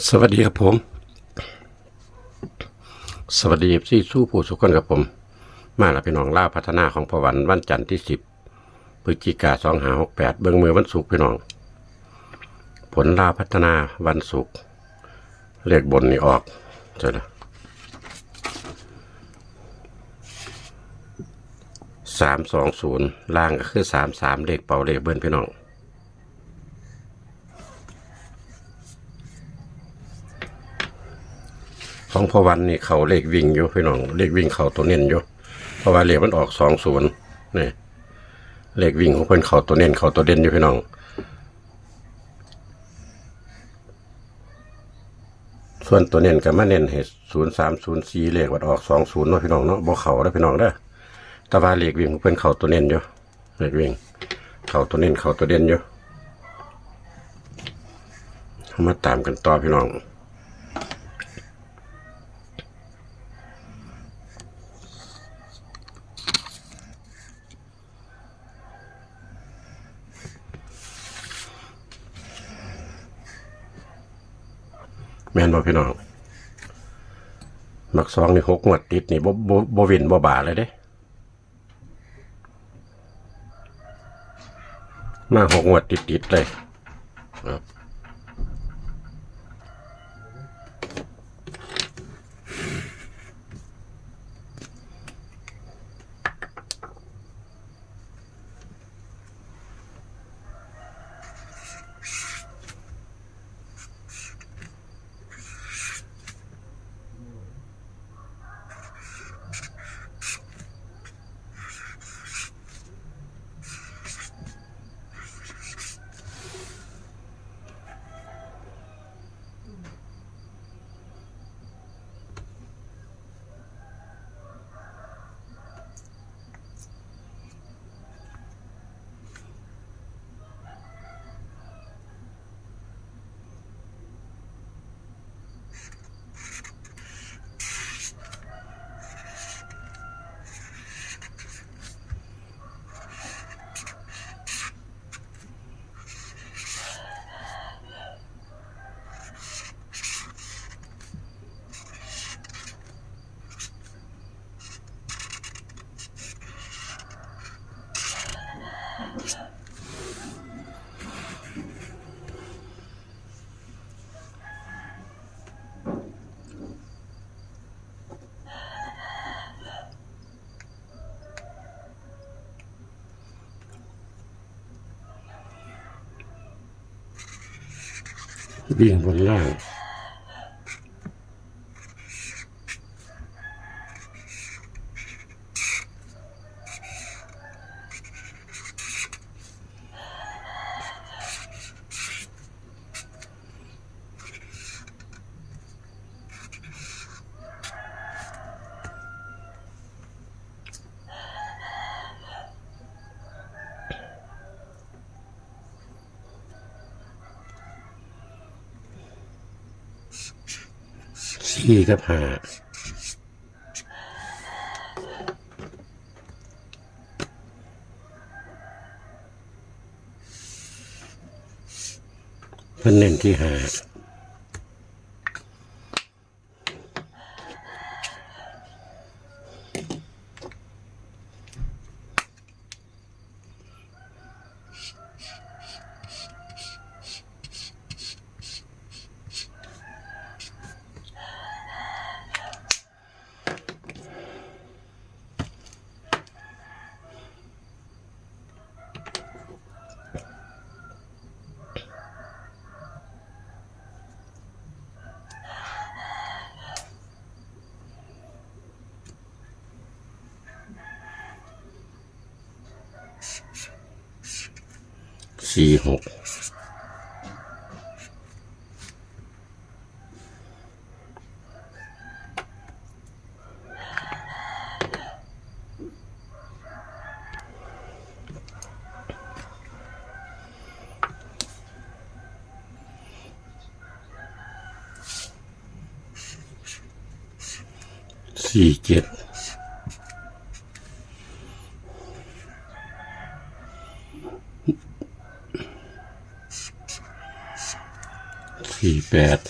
สวัสดีครับผม สวัสดีที่สู้ผู้สุขคนครับผม มาแล้วพี่น้องล่าวพัฒนาของพวันวันจันทร์ที่สิบพฤศจิกาสองหาหกแปดเบื้องมือวันศุกร์พี่น้อง ผลล่าวพัฒนาวันศุกร์เลขบนนี่ออกเจอละสามสองศูนย์ล่างก็คือสามสามเลขเป่าเลขเบิ้ลพี่น้อง ของพอวันนี่เขาเลขวิ่งอยู่พี่น้องเลขวิ่งเขาตัวเน้นอยู่เพราะว่าเลขมันออกสองศูนย์นี่เลขวิ่งของเพิ่นเขาตัวเน้นเขาตัวเด่นอยู่พี่น้องส่วนตัวเน้นก็มาเน้นให้ศูนย์สามศูนย์สี่เลขวัดออกสองศูนย์เนาะพี่น้องเนาะบ่เขาได้อพี่น้องเด้อแต่ว่าเลขวิ่งของเพิ่อนเขาตัวเน้นอยู่เลขวิ่งเขาตัวเน้นเขาตัวเด่นอยู่เอามาตามกันต่อพี่น้อง ม่นบ่พี่น้องมักซองนี่หกงวดติดนี่บ่บ่บ่วินบ่บาเลยเด้มาหกงวดติดติดๆเลยครับ วิ่ง บนล่างสี่กับห้าเพิ่นเน่นที่หา สี่หกสี่เจ็ keep bad.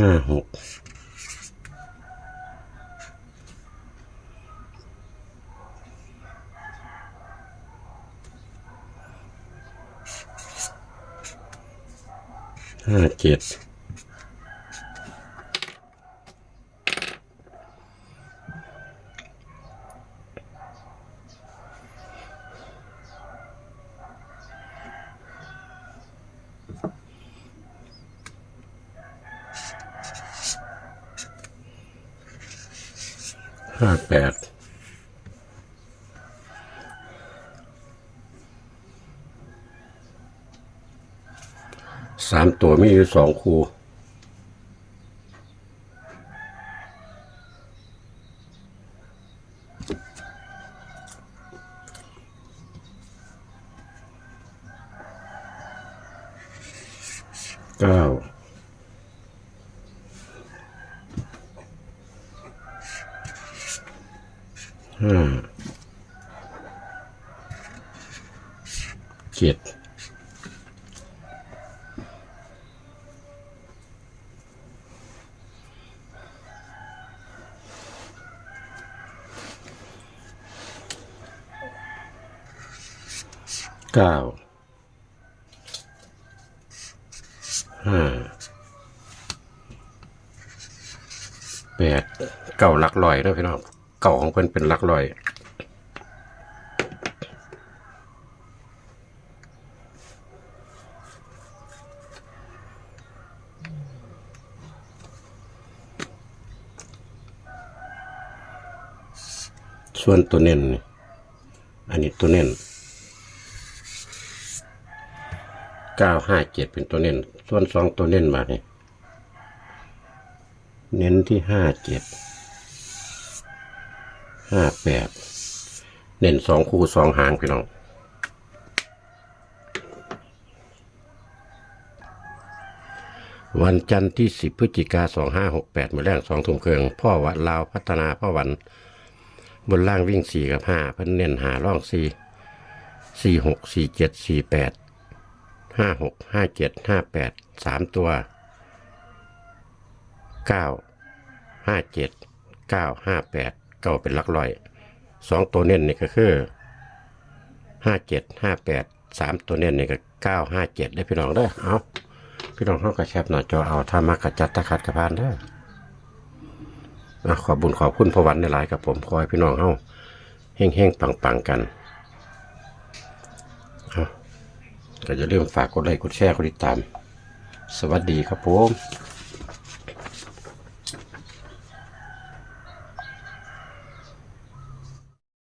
Oh. ห้าเจ็ดห้าแปด สามตัวมีอยู่สองคู่ เก้าห้าเจ็ด เก้าห้าแปดเก่าหลักลอยนะพี่น้องเก่าของเพิ่นเป็นหลักลอยส่วนตัวเน้นนี่อันนี้ตัวเน้น เก้าห้าเจ็ดเป็นตัวเน้น ส่วนสองตัวเน้นมาเนี่ยเน้นที่ห้าเจ็ดห้าแปดเน้นสองคู่สองหางพี่น้องวันจันทร์ที่สิบพฤศจิกาสองห้าหกแปดมือแรกสองทุ่มเครื่องพ่อวัดลาวพัฒนาพ่อวัน บนล่างวิ่งสี่กับห้าเพิ่นเน้นหาร่องสี่สี่หกสี่เจ็ดสี่แปด ห้าหกห้าเจ็ดห้าแปดสามตัวเก้าห้าเจ็ดเก้าห้าแปดเก้าเป็นลักร้อยสองตัวเน้นนี่ก็คือห้าเจ็ดห้าแปดสามตัวเน้นนี่ก็เก้าห้าเจ็ดได้พี่น้องเด้อเอาพี่น้องเข้ากระแคบหน้าจอเอาถ้ามากระจัดตะขัดกระพานเด้อขอบุญขอบคุณพระวันในหลายกับผมคอยพี่น้องเฮาเฮ้งๆปังๆกัน ก็อย่าลืมฝากกดไลค์กดแชร์กดติดตาม สวัสดีครับผม